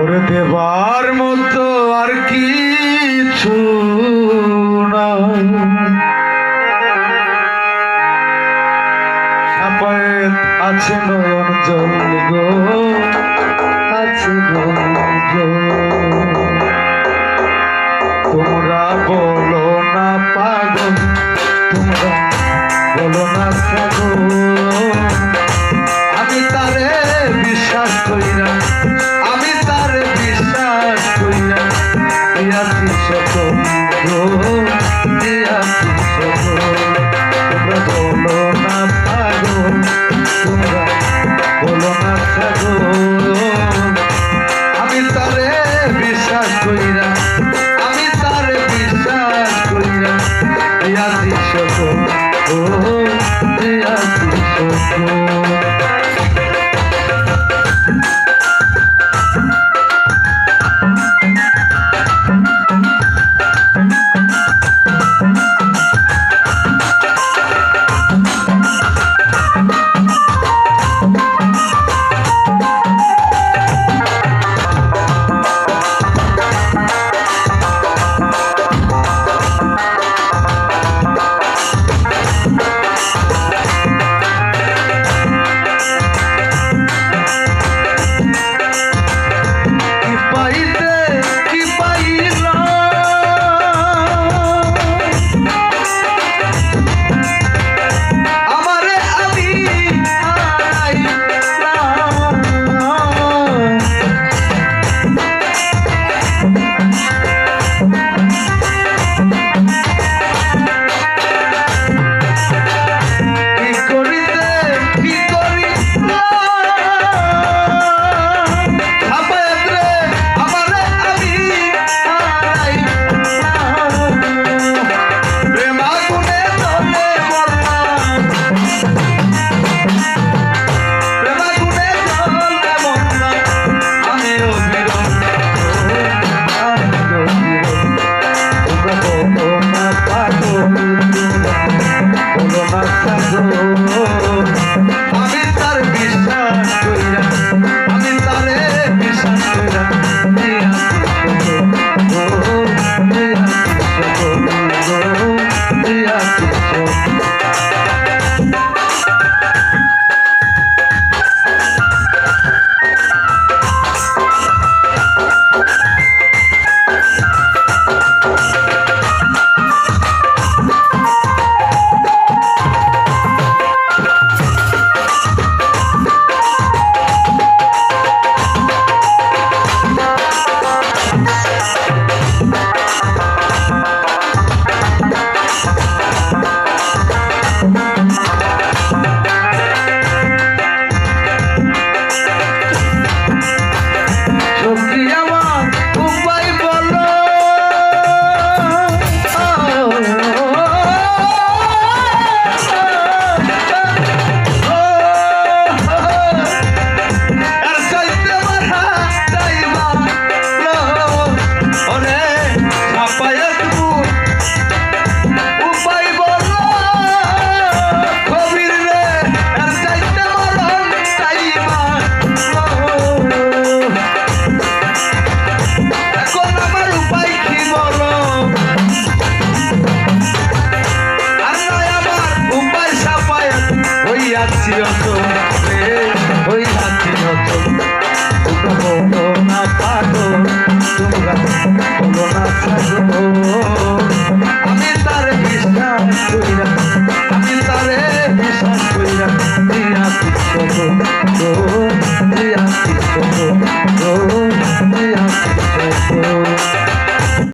ওরে দেবার মতো আর কিছু সাপায়েত আছে নয়ন জল গো, আছে তোমরা বলো না পাগল, তোমরা বলো না পাগল আমি তারে বিশ্বাস করি না আমি তারে বিশ্বাস করি না। লাগছি অত ওই লাগছি অত